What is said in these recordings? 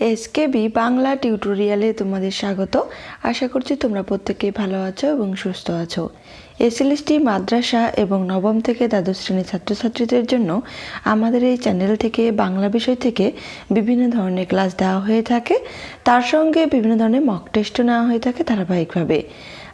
SKB Bangla টিউটোরিয়ালে তোমাদের স্বাগত। আশা করছি তোমরা প্রত্যেকেই ভালো আছো এবং সুস্থ আছো। এসএলএসটি মাদ্রাসা এবং নবম থেকে দ্বাদশ শ্রেণির ছাত্রছাত্রীদের জন্য আমাদের এই চ্যানেল থেকে বাংলা বিষয় থেকে বিভিন্ন ধরনের ক্লাস দেওয়া হয়ে থাকে। তার সঙ্গে বিভিন্ন ধরনের মক টেস্টও নেওয়া হয়ে থাকে ধারাবাহিকভাবে।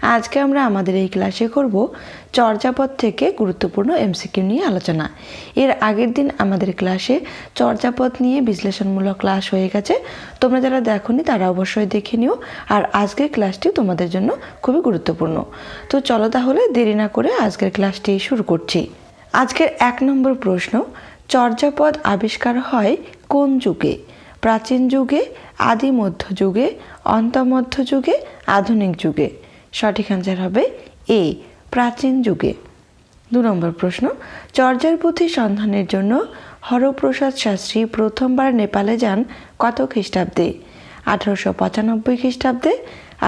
আজকে আমরা আমাদের এই ক্লাসে করব চর্যাপদ থেকে গুরুত্বপূর্ণ এমসিকিউ নিয়ে আলোচনা। এর আগের দিন আমাদের ক্লাসে চর্যাপদ নিয়ে বিশ্লেষণমূলক ক্লাস হয়ে গেছে। তোমরা যারা দেখোনি তারা অবশ্যই দেখে নিও। আর আজকের ক্লাসটি তোমাদের জন্য খুবই গুরুত্বপূর্ণ। তো চলো তাহলে দেরি না করে আজকের ক্লাসটি শুরু করছি। আজকের এক নম্বর প্রশ্ন, চর্যাপদ আবিষ্কার হয় কোন যুগে? প্রাচীন যুগে আদি মধ্য যুগে, অন্তমধ্য যুগে, আধুনিক যুগে? সঠিক অ্যান্সার হবে এ প্রাচীন যুগে। দু নম্বর প্রশ্ন, চর্যার পুঁথি সন্ধানের জন্য হরপ্রসাদ শাস্ত্রী প্রথমবার নেপালে যান কত খ্রিস্টাব্দে? আঠারোশো পঁচানব্বই খ্রিস্টাব্দে,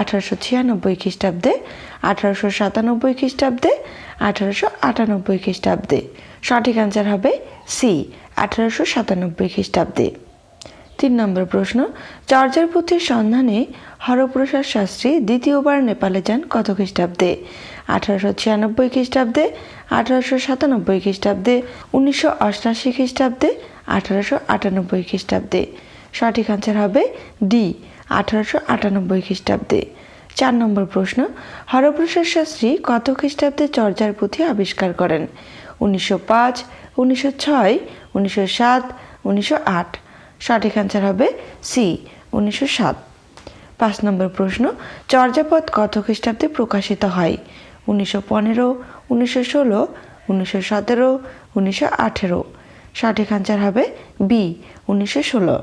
আঠারোশো ছিয়ানব্বই খ্রিস্টাব্দে, আঠারোশো সাতানব্বই খ্রিস্টাব্দে, আঠারোশো আটানব্বই খ্রিস্টাব্দে। সঠিক অ্যান্সার হবে সি আঠারোশো সাতানব্বই খ্রিস্টাব্দে। তিন নম্বর প্রশ্ন চর্যার পুঁথির সন্ধানে হরপ্রসাদ শাস্ত্রী দ্বিতীয়বার নেপালে যান কত খ্রিস্টাব্দে? আঠারোশো ছিয়ানব্বই খ্রিস্টাব্দে, আঠারোশো সাতানব্বই খ্রিস্টাব্দে, উনিশশো অষ্টাশি খ্রিস্টাব্দে, আঠারোশো আটানব্বই খ্রিস্টাব্দে। সঠিক আনসার হবে ডি, আঠারোশো আটানব্বই খ্রিস্টাব্দে। চার নম্বর প্রশ্ন, হরপ্রসাদ শাস্ত্রী কত খ্রিস্টাব্দে চর্যার পুঁথি আবিষ্কার করেন? উনিশশো পাঁচ, উনিশশো ছয়, উনিশশো সাত, উনিশশো আট। সঠিক অ্যান্সার হবে সি উনিশশো সাত। পাঁচ নম্বর প্রশ্ন, চর্যাপদ কত খ্রিস্টাব্দে প্রকাশিত হয়? উনিশশো পনেরো, উনিশশো ষোলো, উনিশশো সতেরো, উনিশশো আঠেরো। সঠিক অ্যান্সার হবে বি উনিশশো ষোলো।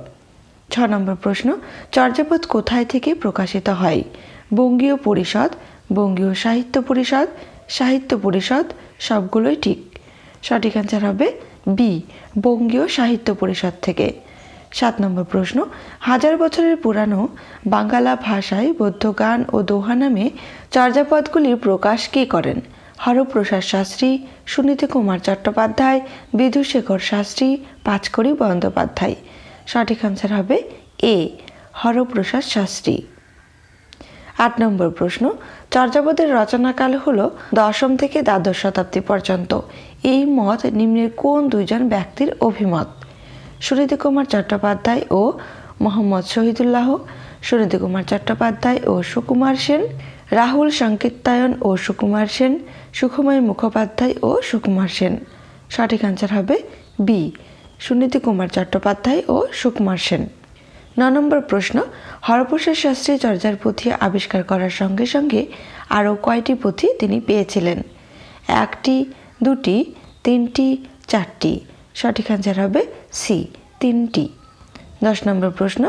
ছ নম্বর প্রশ্ন, চর্যাপদ কোথায় থেকে প্রকাশিত হয়? বঙ্গীয় পরিষদ, বঙ্গীয় সাহিত্য পরিষদ সাহিত্য পরিষদ, সবগুলোই ঠিক। সঠিক অ্যান্সার হবে বি বঙ্গীয় সাহিত্য পরিষদ থেকে। সাত নম্বর প্রশ্ন, হাজার বছরের পুরানো বাঙ্গালা ভাষায় বৌদ্ধ গান ও দোহা নামে চর্যাপদগুলির প্রকাশ কে করেন? হরপ্রসাদ শাস্ত্রী, সুনীতি কুমার চট্টোপাধ্যায় বিধুশেখর শাস্ত্রী, পাঁচকড়ি বন্দ্যোপাধ্যায়। সঠিক আনসার হবে এ, হরপ্রসাদ শাস্ত্রী। আট নম্বর প্রশ্ন, চর্যাপদের রচনাকাল হল দশম থেকে দ্বাদশ শতাব্দী পর্যন্ত। এই মত নিম্নের কোন দুইজন ব্যক্তির অভিমত? সুনীতি কুমার চট্টোপাধ্যায় ও মোহাম্মদ শহীদুল্লাহ সুনীতি কুমার চট্টোপাধ্যায় ও সুকুমার সেন, রাহুল সংকীর্তায়ন ও সুকুমার সেন, সুখময় মুখোপাধ্যায় ও সুকুমার সেন। সঠিক আনসার হবে বি সুনীতি কুমার চট্টোপাধ্যায় ও সুকুমার সেন। ন নম্বর প্রশ্ন, হরপ্রসাদ শাস্ত্রী চর্যার পুঁথি আবিষ্কার করার সঙ্গে সঙ্গে আরও কয়টি পুঁথি তিনি পেয়েছিলেন? একটি, দুটি, তিনটি, চারটি। সঠিক আনসার হবে সি তিনটি। দশ নম্বর প্রশ্ন,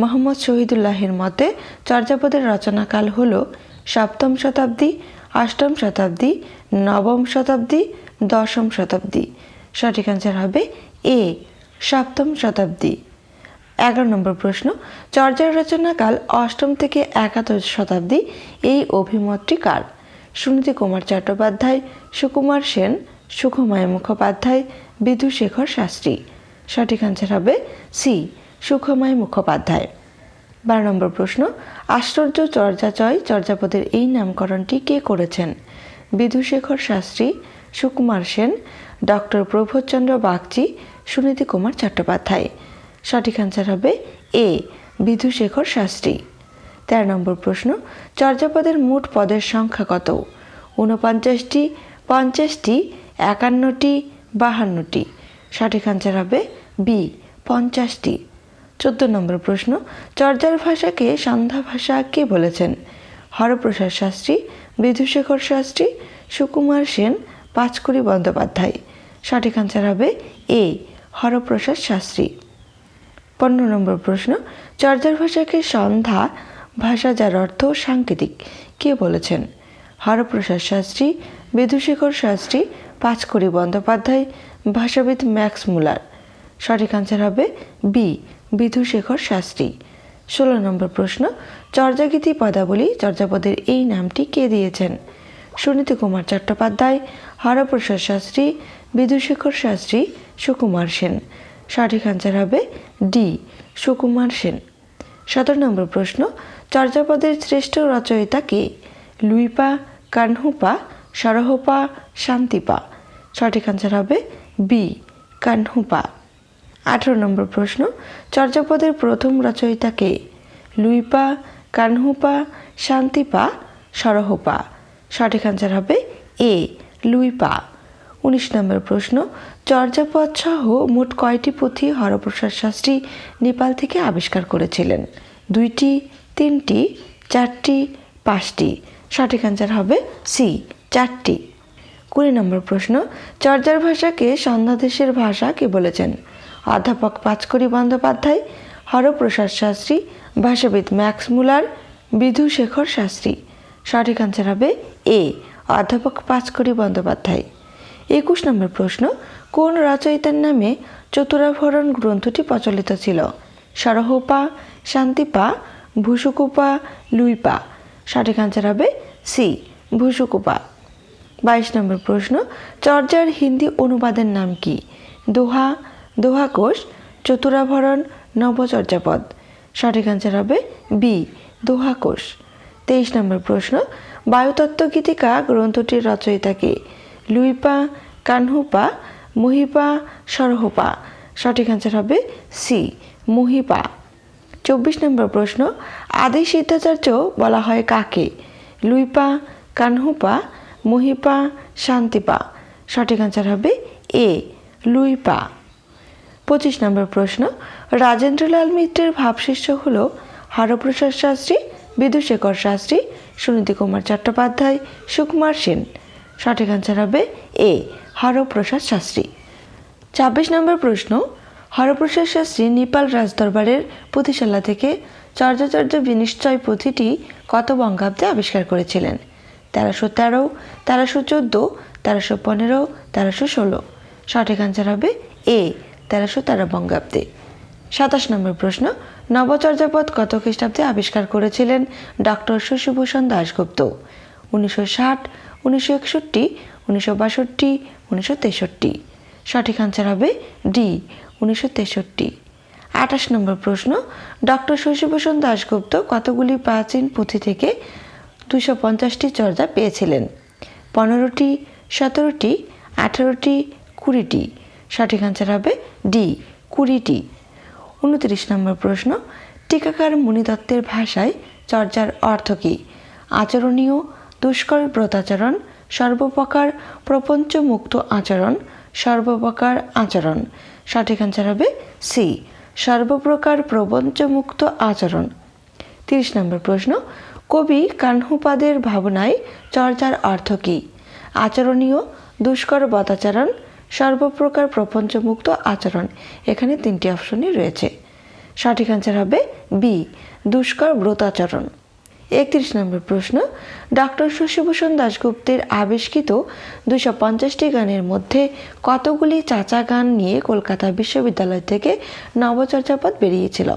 মোহাম্মদ শহীদুল্লাহের মতে চর্যাপদের রচনাকাল হল সপ্তম শতাব্দী, অষ্টম শতাব্দী, নবম শতাব্দী, দশম শতাব্দী। সঠিক আনসার হবে এ সপ্তম শতাব্দী। এগারো নম্বর প্রশ্ন, চর্যার রচনাকাল অষ্টম থেকে একাদশ শতাব্দী, এই অভিমতটি কার? সুনীতি কুমার চট্টোপাধ্যায়, সুকুমার সেন সুখময় মুখোপাধ্যায় বিধুশেখর শাস্ত্রী। সঠিক আনসার হবে সি সুখময় মুখোপাধ্যায়। বারো নম্বর প্রশ্ন, আশ্চর্য চর্যাচয় চর্যাপদের এই নামকরণটি কে করেছেন? বিধুশেখর শাস্ত্রী, সুকুমার সেন, ডক্টর প্রবোধচন্দ্র বাগচি, সুনীতি কুমার চট্টোপাধ্যায়। সঠিক আনসার হবে এ বিধুশেখর শাস্ত্রী। তেরো নম্বর প্রশ্ন, চর্যাপদের মোট পদের সংখ্যা কত? ঊনপঞ্চাশটি, পঞ্চাশটি একান্নটি, বাহান্নটি। সঠিক আনসার হবে বি পঞ্চাশটি। চোদ্দ নম্বর প্রশ্ন, চর্যার ভাষাকে সন্ধ্যা ভাষা কে বলেছেন? হরপ্রসাদ শাস্ত্রী, বিধুশেখর শাস্ত্রী, সুকুমার সেন, পাঁচকুড়ি বন্দ্যোপাধ্যায়। সঠিক আনসার হবে এ হরপ্রসাদ শাস্ত্রী। পনেরো নম্বর প্রশ্ন, চর্যার ভাষাকে সন্ধ্যা ভাষা যার অর্থ সাংকেতিক, কে বলেছেন? হরপ্রসাদ শাস্ত্রী, বিধুশেখর শাস্ত্রী, পাঁচকড়ি বন্দ্যোপাধ্যায়, ভাষাবিদ ম্যাক্স মুলার। সঠিক আনসার হবে বি, বিধুশেখর শাস্ত্রী। ষোলো নম্বর প্রশ্ন, চর্যাগীতি পদাবলী চর্যাপদের এই নামটি কে দিয়েছেন? সুনীতি কুমার চট্টোপাধ্যায়, হরপ্রসাদ শাস্ত্রী, বিধুশেখর শাস্ত্রী, সুকুমার সেন। সঠিক আনসার হবে ডি, সুকুমার সেন। সতেরো নম্বর প্রশ্ন, চর্যাপদের শ্রেষ্ঠ রচয়িতা কে? লুইপা, কানহুপা, সরহপা, শান্তিপা। সঠিক আনসার হবে বি কানহুপা। আঠারো নম্বর প্রশ্ন, চর্যাপদের প্রথম রচয়িতা কে? লুইপা, কানহুপা, শান্তিপা, সরহপা। সঠিক আনসার হবে এ লুইপা। উনিশ নম্বর প্রশ্ন, চর্যাপদ সহ মোট কয়টি পুঁথি হরপ্রসাদ শাস্ত্রী নেপাল থেকে আবিষ্কার করেছিলেন? দুইটি, তিনটি, চারটি, পাঁচটি। সঠিক আনসার হবে সি চারটি। কুড়ি নম্বর প্রশ্ন, চর্যার ভাষাকে সন্ধ্যাদেশের ভাষা কে বলেছেন? অধ্যাপক পাঁচকড়ি বন্দ্যোপাধ্যায়, হরপ্রসাদ শাস্ত্রী, ভাষাবিদ ম্যাক্স মুলার বিধুশেখর শাস্ত্রী। সঠিক আনসার হবে এ অধ্যাপক পাঁচকড়ি বন্দ্যোপাধ্যায়। একুশ নম্বর প্রশ্ন, কোন রচয়িতার নামে চতুরাভরণ গ্রন্থটি প্রচলিত ছিল? সরহপা শান্তিপা, ভুসুকুপা, লুইপা। সঠিক আনসার হবে সি, ভুসুকুপা। বাইশ নম্বর প্রশ্ন, চর্যার হিন্দি অনুবাদের নাম কি? দোহা, দোহাকোষ, চতুরাভরণ, নবচর্যাপদ। সঠিক আনসার হবে বি দোহাকোষ। তেইশ নম্বর প্রশ্ন বায়ুতত্ত্ব গীতিকা গ্রন্থটির রচয়িতা কে? লুইপা, কানহুপা, মহিপা, সরহপা। সঠিক আনসার হবে সি মহিপা। চব্বিশ নম্বর প্রশ্ন আদি সিদ্ধাচার্য বলা হয় কাকে? লুইপা, কানহুপা, মহিপা, শান্তিপা। সঠিক আনসার হবে এ লুইপা। পঁচিশ নম্বর প্রশ্ন, রাজেন্দ্রলাল মিত্রের ভাবশিষ্য হল হরপ্রসাদ শাস্ত্রী বিদুশেখর শাস্ত্রী, সুনীতি কুমার চট্টোপাধ্যায়, সুকুমার সেন। সঠিক আনসার হবে এ হরপ্রসাদ শাস্ত্রী। ছাব্বিশ নম্বর প্রশ্ন হরপ্রসাদ শাস্ত্রী নেপাল রাজদরবারের পুঁথিশালা থেকে চর্যাচর্য বিনিশ্চয় পুঁথিটি কত বঙ্গাব্দে আবিষ্কার করেছিলেন। তেরোশো তেরো, তেরোশো চোদ্দ, তেরোশো পনেরো, তেরোশো ষোলো। সঠিক আনসার হবে এ তেরোশো তেরো বঙ্গাব্দে। সাতাশ নম্বর প্রশ্ন, নবচর্যাপদ কত খ্রিস্টাব্দে আবিষ্কার করেছিলেন ডক্টর শশীভূষণ দাশগুপ্ত? উনিশশো ষাট, উনিশশো একষট্টি, উনিশশো বাষট্টি, উনিশশো তেষট্টি। সঠিক আনসার হবে ডি উনিশশো তেষট্টি। আঠাশ নম্বর প্রশ্ন, ডক্টর শশীভূষণ দাশগুপ্ত কতগুলি প্রাচীন পুঁথি থেকে দুশো পঞ্চাশটি চর্যা পেয়েছিলেন? পনেরোটি, সতেরোটি, আঠেরোটি, কুড়িটি। সঠিক আনসার হবে ডি, কুড়িটি। উনত্রিশ নম্বর প্রশ্ন, টিকাকার মুনিদত্তের ভাষায় চর্যার অর্থ কী? আচরণীয়, দুষ্কর ব্রতাচরণ, সর্বপ্রকার প্রপঞ্চমুক্ত আচরণ, সর্বপ্রকার আচরণ। সঠিক আনসার হবে সি সর্বপ্রকার প্রপঞ্চমুক্ত আচরণ। তিরিশ নম্বর প্রশ্ন, কবি কাহ্নুপাদের ভাবনায় চর্চার অর্থ কী? আচরণীয়, দুষ্কর বতাচরণ সর্বপ্রকার প্রপঞ্চমুক্ত আচরণ। এখানে তিনটি অপশনই রয়েছে। সঠিক আনসার হবে বি দুষ্কর ব্রতাচরণ। একত্রিশ নম্বর প্রশ্ন ডক্টর শশীভূষণ দাশগুপ্তের আবিষ্কৃত দুশো পঞ্চাশটি গানের মধ্যে কতগুলি চাচা গান নিয়ে কলকাতা বিশ্ববিদ্যালয় থেকে নবচর্যাপদ বেরিয়েছিল?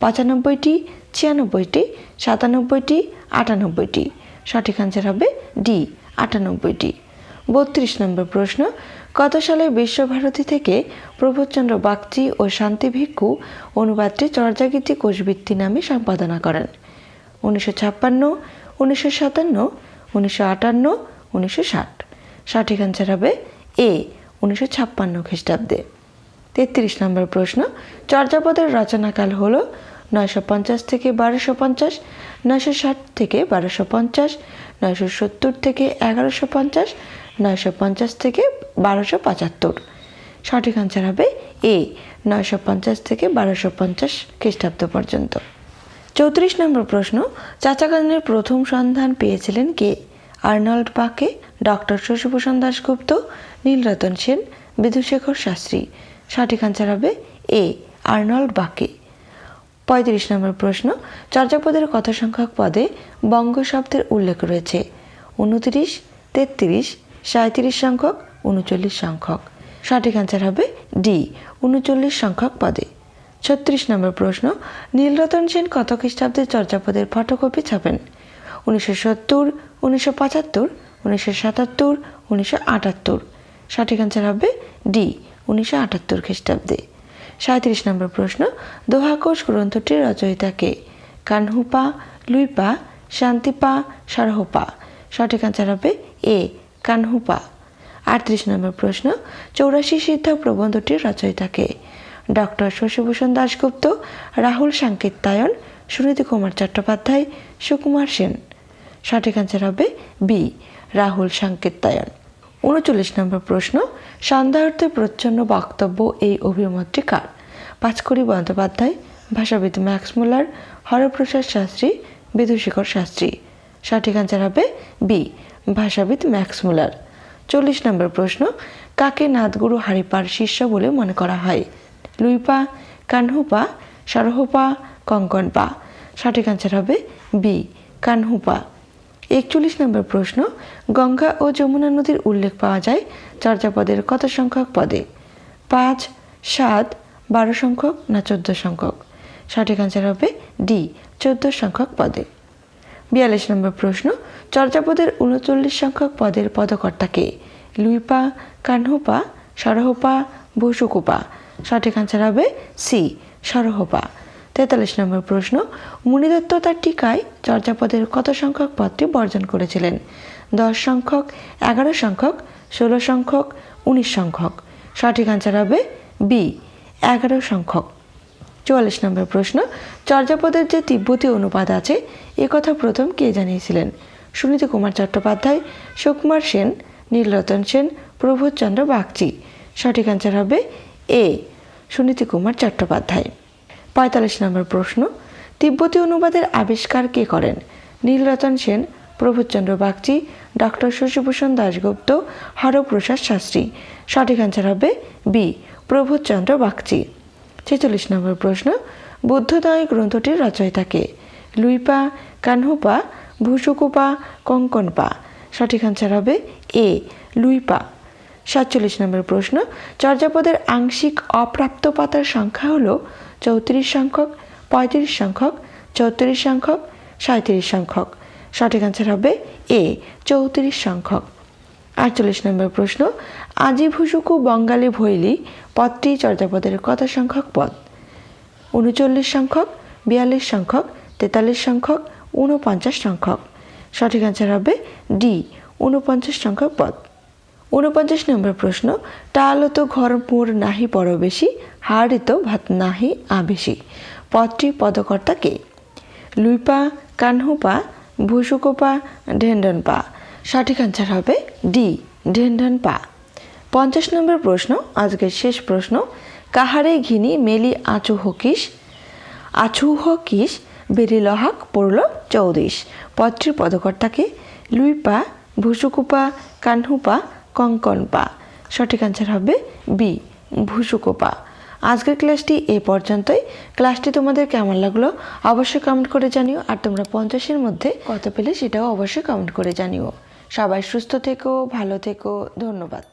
পঁচানব্বইটি, ছিয়ানব্বইটি, সাতানব্বইটি, আটানব্বইটি। সঠিক আনসার হবে ডি আটানব্বইটি। বত্রিশ নম্বর প্রশ্ন, কত সালে বিশ্বভারতী থেকে প্রবোধচন্দ্র বাগচি ও শান্তি ভিক্ষু অনুবাদটি চর্যাগীতি কোষবৃত্তি নামে সম্পাদনা করেন? উনিশশো ছাপ্পান্ন, উনিশশো সাতান্ন, উনিশশো আটান্ন, উনিশশো ষাট। সঠিক আনসার হবে এ, উনিশশো ছাপ্পান্ন খ্রিস্টাব্দে। তেত্রিশ নম্বর প্রশ্ন, চর্যাপদের রচনাকাল হল নয়শো পঞ্চাশ থেকে বারোশো পঞ্চাশ, নয়শো ষাট থেকে বারোশো পঞ্চাশ, নয়শো সত্তর থেকে এগারোশো পঞ্চাশ, নয়শো পঞ্চাশ থেকে বারোশো পঁচাত্তর। সঠিক আনসার হবে এ, নয়শো পঞ্চাশ থেকে বারোশো পঞ্চাশ খ্রিস্টাব্দ পর্যন্ত। চৌত্রিশ নম্বর প্রশ্ন চাচাগানের প্রথম সন্ধান পেয়েছিলেন কে? Arnold Bake doctor Shashibhushan Dasgupta, Nilratan Sen, Bidhushekhar Shastri. সঠিক আনসার হবে এ, আর্নল্ড বাকে পঁয়ত্রিশ নম্বর প্রশ্ন, চর্যাপদের কত সংখ্যক পদে বঙ্গ শব্দের উল্লেখ রয়েছে। উনত্রিশ, তেত্রিশ সাঁত্রিশ সংখ্যক, উনচল্লিশ সংখ্যক। সঠিক আনসার হবে ডি, উনচল্লিশ সংখ্যক পদে। ছত্রিশ নম্বর প্রশ্ন, নীলরতন সেন কত খ্রিস্টাব্দে চর্যাপদের ফটোকপি ছাপেন? উনিশশো সত্তর, উনিশশো পঁচাত্তর, উনিশশো সাতাত্তর, উনিশশো আটাত্তর। সঠিক আনসার হবে ডি, উনিশশো আটাত্তর খ্রিস্টাব্দে। সাঁত্রিশ নম্বর প্রশ্ন, দোহাকোষ গ্রন্থটির রচয়িতা কে? কানহুপা, লুইপা, শান্তিপা সারহপা সঠিক আনসার হবে এ, কানহুপা। আটত্রিশ নম্বর প্রশ্ন, চৌরাশি সিদ্ধ প্রবন্ধটির রচয়িতা কে? ডক্টর শশীভূষণ দাশগুপ্ত, রাহুল সাংকেতায়ন, সুনীতি কুমার চট্টোপাধ্যায়, সুকুমার সেন। সঠিক আনসার হবে বি রাহুল সাংকেতায়ন। উনচল্লিশ নম্বর প্রশ্ন, সন্ধ্যার্থে প্রচ্ছন্ন বক্তব্য এই অভিমতটি কার? পাঁচকড়ি বন্দ্যোপাধ্যায়, ভাষাবিদ ম্যাক্স মুলার, হরপ্রসাদ শাস্ত্রী বিধুশেখর শাস্ত্রী। সঠিক আনসার হবে বি ভাষাবিদ ম্যাক্স মুলার। চল্লিশ নম্বর প্রশ্ন, কাকে নাথগুরু হারিপার শিষ্য বলে মনে করা হয়? লুইপা, কানহুপা, সারহুপা, কঙ্কনপা। সঠিক আনসার হবে বি, কানহুপা। একচল্লিশ নম্বর প্রশ্ন, গঙ্গা ও যমুনা নদীর উল্লেখ পাওয়া যায় চর্যাপদের কত সংখ্যক পদে? পাঁচ, সাত, বারো সংখ্যক না চোদ্দ সংখ্যক? সঠিক আনসার হবে ডি, চোদ্দ সংখ্যক পদে। বিয়াল্লিশ নম্বর প্রশ্ন, চর্যাপদের উনচল্লিশ সংখ্যক পদের পদকর্তা কে? লুইপা, কানহুপা, সরহপা ভুসুকুপা সঠিক আনসার হবে সি সরহপা। তেতাল্লিশ নম্বর প্রশ্ন, মুনিদত্ত তার টিকায় চর্যাপদের কত সংখ্যক পদটি বর্জন করেছিলেন? দশ সংখ্যক, এগারো সংখ্যক, ষোলো সংখ্যক, উনিশ সংখ্যক। সঠিক আনসার হবে বি এগারো সংখ্যক। চুয়াল্লিশ নম্বর প্রশ্ন, চর্যাপদের যে তিব্বতী অনুপাত আছে, এ কথা প্রথম কে জানিয়েছিলেন? সুনীতি কুমার চট্টোপাধ্যায়, সুকুমার সেন, নীলরতন সেন প্রভুচন্দ্র বাগচি। সঠিক অ্যান্সার হবে এ সুনীতি কুমার চট্টোপাধ্যায়। পঁয়তাল্লিশ নম্বর প্রশ্ন, তিব্বতী অনুবাদের আবিষ্কার কে করেন? নীলরতন সেন প্রবোধচন্দ্র বাগচি, ডক্টর শশীভূষণ দাশগুপ্ত, হরপ্রসাদ শাস্ত্রী। সঠিক অ্যান্সার হবে বি প্রবোধচন্দ্র বাগচি। ছেচল্লিশ নম্বর প্রশ্ন বুদ্ধদয় গ্রন্থটির রচয়িতা কে? লুইপা, কানহুপা, ভুসুকুপা, কঙ্কনপা। সঠিক আনসার হবে এ, লুইপা। সাতচল্লিশ নম্বর প্রশ্ন, চর্যাপদের আংশিক অপ্রাপ্ত পাতার সংখ্যা হল চৌত্রিশ সংখ্যক, পঁয়ত্রিশ সংখ্যক, চৌত্রিশ সংখ্যক সাঁত্রিশ সংখ্যক। সঠিক আনসার হবে এ, চৌত্রিশ সংখ্যক। আটচল্লিশ নম্বর প্রশ্ন আজি ভুসুকু বঙ্গালী ভৈলি পদটি চর্যাপদের কত সংখ্যক পদ? উনচল্লিশ সংখ্যক, বিয়াল্লিশ সংখ্যক, তেতাল্লিশ সংখ্যক, ঊনপঞ্চাশ সংখ্যক। সঠিক অ্যান্সার হবে ডি, ঊনপঞ্চাশ সংখ্যক পদ। ঊনপঞ্চাশ নম্বর প্রশ্ন, টালত ঘর মোর নাহি পরবেশি, হাড়িত ভাত নাহি আবেশি। পদটি পদকর্তা কে? লুইপা, কানহুপা, ভুসুকোপা, ঢেন্ডনপা। সঠিক অ্যান্সার হবে ডি ঢেন্ডন পা পঞ্চাশ নম্বর প্রশ্ন, আজকের শেষ প্রশ্ন, কাহারে ঘিনি মেলি আচু হকিস? আছু হকিস, বেরি লহাক পড়ল চৌদিশ। পদটির পদকর্তাকে লুইপা, ভুসুকুপা, কানহুপা কঙ্কনপা সঠিক অ্যান্সার হবে বি ভুসুকো পা আজকের ক্লাসটি এ পর্যন্তই। ক্লাসটি তোমাদের কেমন লাগল অবশ্যই কমেন্ট করে জানিও, আর তোমরা পঞ্চাশের মধ্যে কত পেলে সেটাও অবশ্যই কমেন্ট করে জানিও। সবাই সুস্থ থেকো, ভালো থেকো, ধন্যবাদ।